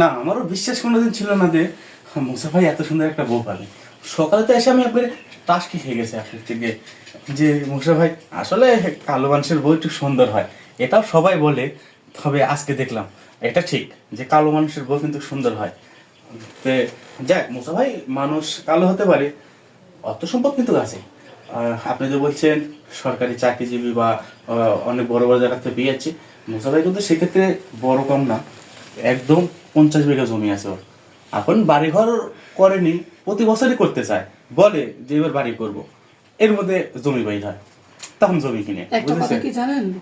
না, আমারও বিশ্বাস কোনোদিন ছিল না যে মুসা ভাই এত সুন্দর একটা বউ পাবে। সকালে তো এসে আমি একবারে টাসকি খেয়ে গেছে আপনার থেকে যে, মুসা ভাই, আসলে কালো মানুষের বউ একটু সুন্দর হয়। এটাও সবাই বলে, তবে আজকে দেখলাম, এটা ঠিক যে কালো মানুষের বউ কিন্তু সুন্দর হয়। তে, যাক, মুসা ভাই মানুষ কালো হতে পারে অর্থ সম্পদ কিন্তু আছে। আপনি যে বলছেন, সরকারি চাকরিজীবী বা অনেক বড় বড় জায়গাতে বিয়ে আছে, মুসা ভাই কিন্তু সেক্ষেত্রে বড় কম না। একদম পঞ্চাশ বিঘা জমি আছে ওর। এখন বাড়িঘর করেনি প্রতি বছরই করতে চায়। বলে যে এবার বাড়ি করব। এর মধ্যে জমি বাড়ি হয়। তখন জমি কিনে। একটা কথা কি জানেন?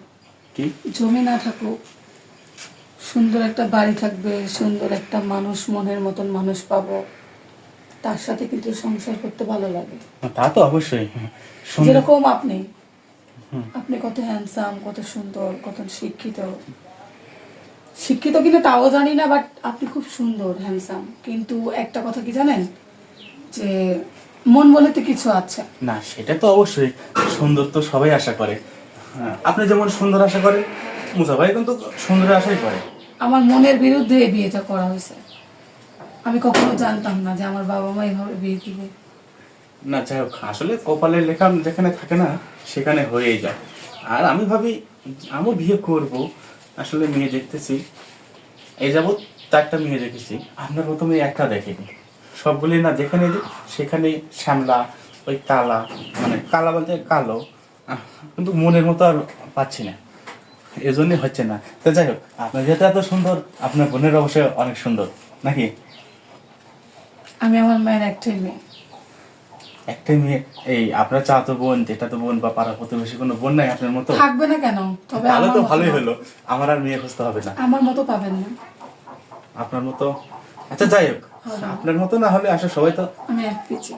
কি? জমি না থাকুক সুন্দর একটা বাড়ি থাকবে সুন্দর একটা মানুষ মনের মতন মানুষ পাবো। তার সাথে কিন্তু সংসার করতে ভালো লাগে। তা তো অবশ্যই। যেরকম আপনি আপনি কত হ্যান্ডসাম কত সুন্দর কত শিক্ষিত। শিক্ষিত কিনা তাও জানি না বাট আপনি খুব সুন্দর হ্যান্ডসাম কিন্তু একটা কথা কি জানেন? যে মন বলে তো কিছু আছে। না সেটা তো অবশ্যই। সুন্দর তো সবাই আশা করে। হ্যাঁ, আপনি যেমন সুন্দর আশা করেন মুসা ভাই কিন্তু সুন্দর আশাই করে। আমার মনের বিরুদ্ধে এই বিয়েটা করা হয়েছে। আমি কখনো জানতাম না যে আমার বাবা মা এভাবে বিয়ে দিবে। না যাই হোক আসলে কপালের লেখা যেখানে থাকে না সেখানে হয়েই যায়। আর আমি ভাবি আমিও বিয়ে করব আসলে মেয়ে দেখতেছি। এই যাবৎ চারটা মেয়ে দেখেছি। আপনার মেয়ে একটা দেখেনি। সবগুলি না যেখানে সেখানে শ্যামলা, ওই কালা মানে কালা বলতে কালো। কিন্তু মনের মতো আর পাচ্ছি না। এই এজন্যই হচ্ছে না। তো যাই হোক, আপনার যেটা এত সুন্দর, আপনার বোনের অবশ্যই অনেক সুন্দর। নাকি? আমি আমার মায়ের একটাই মেয়ে। একটাই মেয়ে এই আপনার চাতো বোন যেটা তো বোন বা পাড়া প্রতিবেশী কোনো বোন নাই আপনার মতো? থাকবে না কেন? তবে ভালো তো ভালোই হলো। আমার আর মেয়ে খুঁজতে হবে না। আমার মতো পাবেন না। আপনার মতো? আচ্ছা যাই হোক। আপনার মতো না হলে আসলে সবাই তো আমি এক পিছি